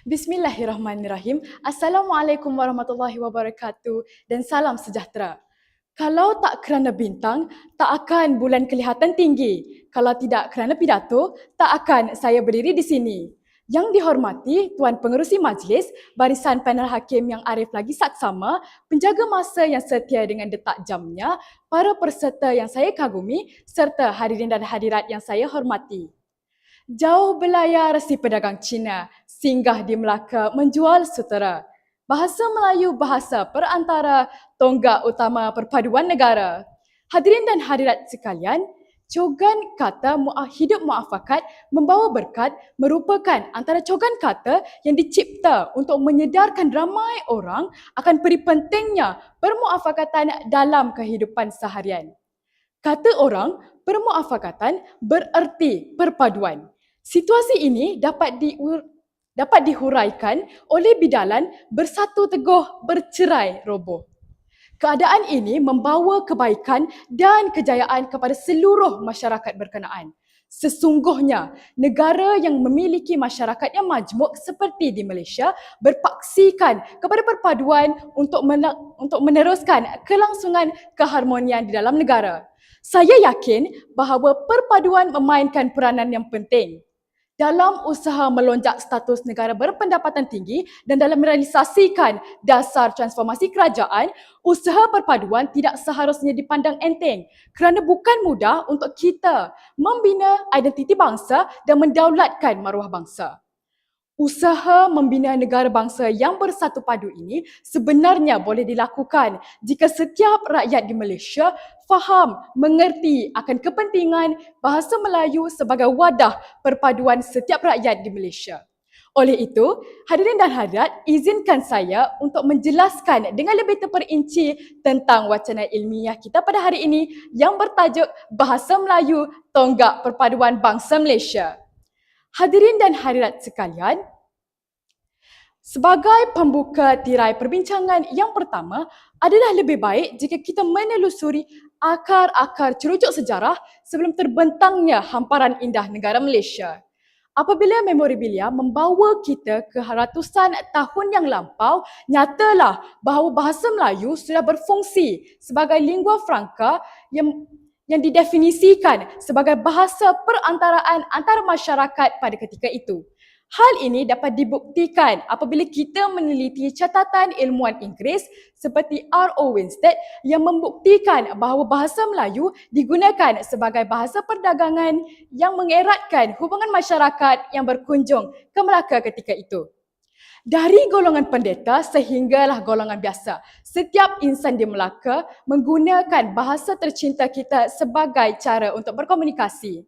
Bismillahirrahmanirrahim. Assalamualaikum warahmatullahi wabarakatuh dan salam sejahtera. Kalau tak kerana bintang, tak akan bulan kelihatan tinggi. Kalau tidak kerana pidato, tak akan saya berdiri di sini. Yang dihormati Tuan Pengerusi Majlis, barisan panel hakim yang arif lagi saksama, penjaga masa yang setia dengan detak jamnya, para peserta yang saya kagumi serta hadirin dan hadirat yang saya hormati. Jauh belayar si pedagang Cina, singgah di Melaka menjual sutera. Bahasa Melayu bahasa perantara tonggak utama perpaduan negara. Hadirin dan hadirat sekalian, cogan kata hidup muafakat membawa berkat merupakan antara cogan kata yang dicipta untuk menyedarkan ramai orang akan peri pentingnya permuafakatan dalam kehidupan seharian. Kata orang, permuafakatan bererti perpaduan. Situasi ini dapat di dapat dihuraikan oleh bidalan bersatu teguh bercerai roboh. Keadaan ini membawa kebaikan dan kejayaan kepada seluruh masyarakat berkenaan. Sesungguhnya, negara yang memiliki masyarakat yang majmuk seperti di Malaysia berpaksikan kepada perpaduan untuk untuk meneruskan kelangsungan keharmonian di dalam negara. Saya yakin bahawa perpaduan memainkan peranan yang penting dalam usaha melonjak status negara berpendapatan tinggi dan dalam merealisasikan dasar transformasi kerajaan, usaha perpaduan tidak seharusnya dipandang enteng kerana bukan mudah untuk kita membina identiti bangsa dan mendaulatkan maruah bangsa. Usaha membina negara bangsa yang bersatu padu ini sebenarnya boleh dilakukan jika setiap rakyat di Malaysia faham, mengerti akan kepentingan bahasa Melayu sebagai wadah perpaduan setiap rakyat di Malaysia. Oleh itu, hadirin dan hadirat, izinkan saya untuk menjelaskan dengan lebih terperinci tentang wacana ilmiah kita pada hari ini yang bertajuk Bahasa Melayu Tonggak Perpaduan Bangsa Malaysia. Hadirin dan hadirat sekalian, sebagai pembuka tirai perbincangan yang pertama adalah lebih baik jika kita menelusuri akar-akar cerucuk sejarah sebelum terbentangnya hamparan indah negara Malaysia. Apabila memorabilia membawa kita ke ratusan tahun yang lampau, nyatalah bahawa bahasa Melayu sudah berfungsi sebagai lingua franca yang yang didefinisikan sebagai bahasa perantaraan antara masyarakat pada ketika itu. Hal ini dapat dibuktikan apabila kita meneliti catatan ilmuwan Inggeris seperti R.O. Winstead yang membuktikan bahawa bahasa Melayu digunakan sebagai bahasa perdagangan yang mengeratkan hubungan masyarakat yang berkunjung ke Melaka ketika itu. Dari golongan pendeta sehinggalah golongan biasa, setiap insan di Melaka menggunakan bahasa tercinta kita sebagai cara untuk berkomunikasi.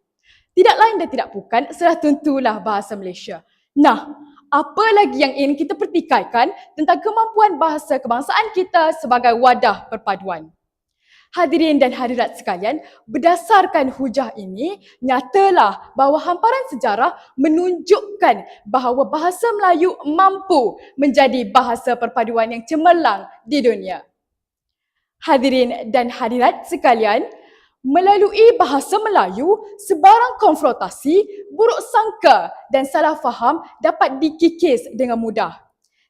Tidak lain dan tidak bukan, sudah tentulah bahasa Malaysia. Nah, apa lagi yang ingin kita pertikaikan tentang kemampuan bahasa kebangsaan kita sebagai wadah perpaduan? Hadirin dan hadirat sekalian, berdasarkan hujah ini, nyatalah bahawa hamparan sejarah menunjukkan bahawa bahasa Melayu mampu menjadi bahasa perpaduan yang cemerlang di dunia. Hadirin dan hadirat sekalian, melalui bahasa Melayu, sebarang konfrontasi, buruk sangka dan salah faham dapat dikikis dengan mudah.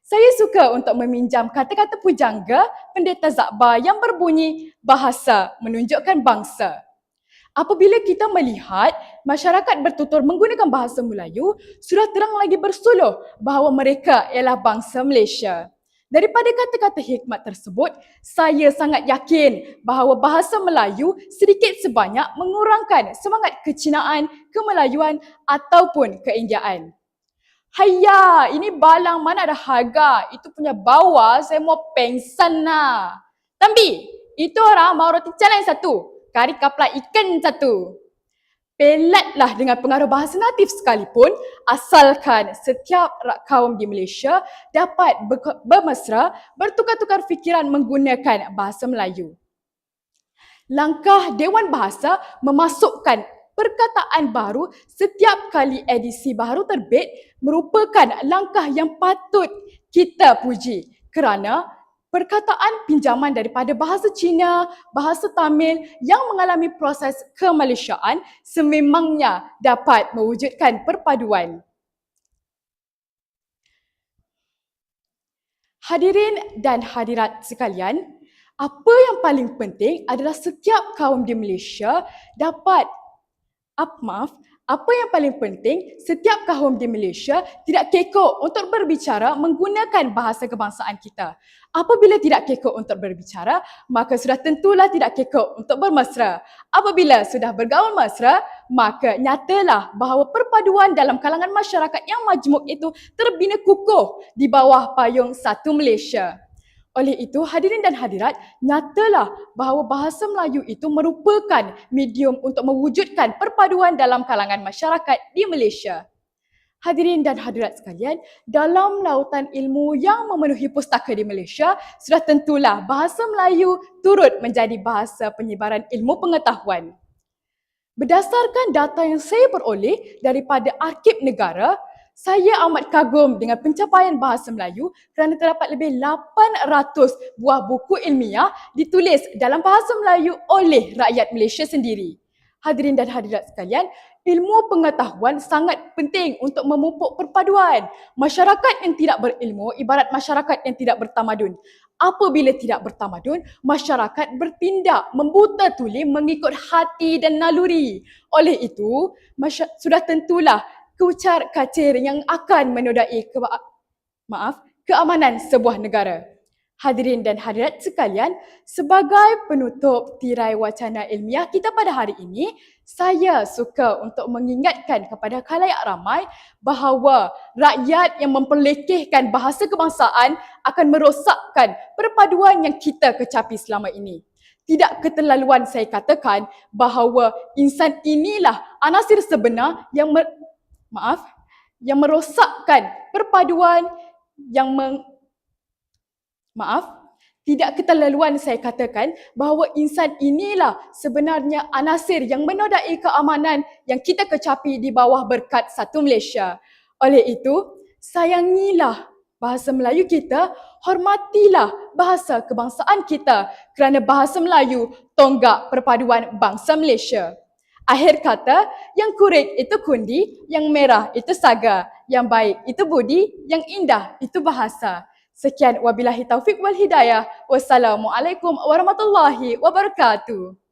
Saya suka untuk meminjam kata-kata pujangga pendeta Zakbar yang berbunyi bahasa menunjukkan bangsa. Apabila kita melihat masyarakat bertutur menggunakan bahasa Melayu, sudah terang lagi bersuluh bahawa mereka ialah bangsa Malaysia. Daripada kata-kata hikmat tersebut, saya sangat yakin bahawa bahasa Melayu sedikit sebanyak mengurangkan semangat kecinaan, kemelayuan ataupun keindiaan. Hayya, ini balang mana ada harga. Itu punya bawah, saya mau pengsan lah. Tambi, itu orang mau roti canai satu. Kari kapla ikan satu. Pelatlah dengan pengaruh bahasa natif sekalipun asalkan setiap kaum di Malaysia dapat bermesra bertukar-tukar fikiran menggunakan bahasa Melayu. Langkah Dewan Bahasa memasukkan perkataan baru setiap kali edisi baru terbit merupakan langkah yang patut kita puji kerana perkataan pinjaman daripada bahasa Cina, bahasa Tamil yang mengalami proses kemalaysiaan sememangnya dapat mewujudkan perpaduan. Hadirin dan hadirat sekalian, apa yang paling penting adalah setiap kaum di Malaysia dapat up, maaf, apa yang paling penting setiap kaum di Malaysia tidak kekok untuk berbicara menggunakan bahasa kebangsaan kita. Apabila tidak kekok untuk berbicara, maka sudah tentulah tidak kekok untuk bermesra. Apabila sudah bergaul mesra, maka nyatalah bahawa perpaduan dalam kalangan masyarakat yang majmuk itu terbina kukuh di bawah payung satu Malaysia. Oleh itu, hadirin dan hadirat, nyatalah bahawa bahasa Melayu itu merupakan medium untuk mewujudkan perpaduan dalam kalangan masyarakat di Malaysia. Hadirin dan hadirat sekalian, dalam lautan ilmu yang memenuhi pustaka di Malaysia, sudah tentulah bahasa Melayu turut menjadi bahasa penyebaran ilmu pengetahuan. Berdasarkan data yang saya peroleh daripada Arkib Negara, saya amat kagum dengan pencapaian bahasa Melayu kerana terdapat lebih 800 buah buku ilmiah ditulis dalam bahasa Melayu oleh rakyat Malaysia sendiri. Hadirin dan hadirat sekalian, ilmu pengetahuan sangat penting untuk memupuk perpaduan. Masyarakat yang tidak berilmu ibarat masyarakat yang tidak bertamadun. Apabila tidak bertamadun, masyarakat bertindak membuta tuli mengikut hati dan naluri. Oleh itu, sudah tentulah kucar kacir yang akan menodai ke maaf keamanan sebuah negara. Hadirin dan hadirat sekalian, sebagai penutup tirai wacana ilmiah kita pada hari ini, saya suka untuk mengingatkan kepada khalayak ramai bahawa rakyat yang memperlekehkan bahasa kebangsaan akan merosakkan perpaduan yang kita kecapi selama ini. Tidak keterlaluan saya katakan bahawa insan inilah anasir sebenar yang maaf, yang merosakkan perpaduan yang meng, maaf, tidak keterlaluan saya katakan bahawa insan inilah sebenarnya anasir yang menodai keamanan yang kita kecapi di bawah berkat satu Malaysia. Oleh itu, sayangilah bahasa Melayu kita, hormatilah bahasa kebangsaan kita kerana bahasa Melayu tonggak perpaduan bangsa Malaysia. Akhir kata, yang kurik itu kundi, yang merah itu saga, yang baik itu budi, yang indah itu bahasa. Sekian wabillahi taufik wal hidayah. Wassalamualaikum warahmatullahi wabarakatuh.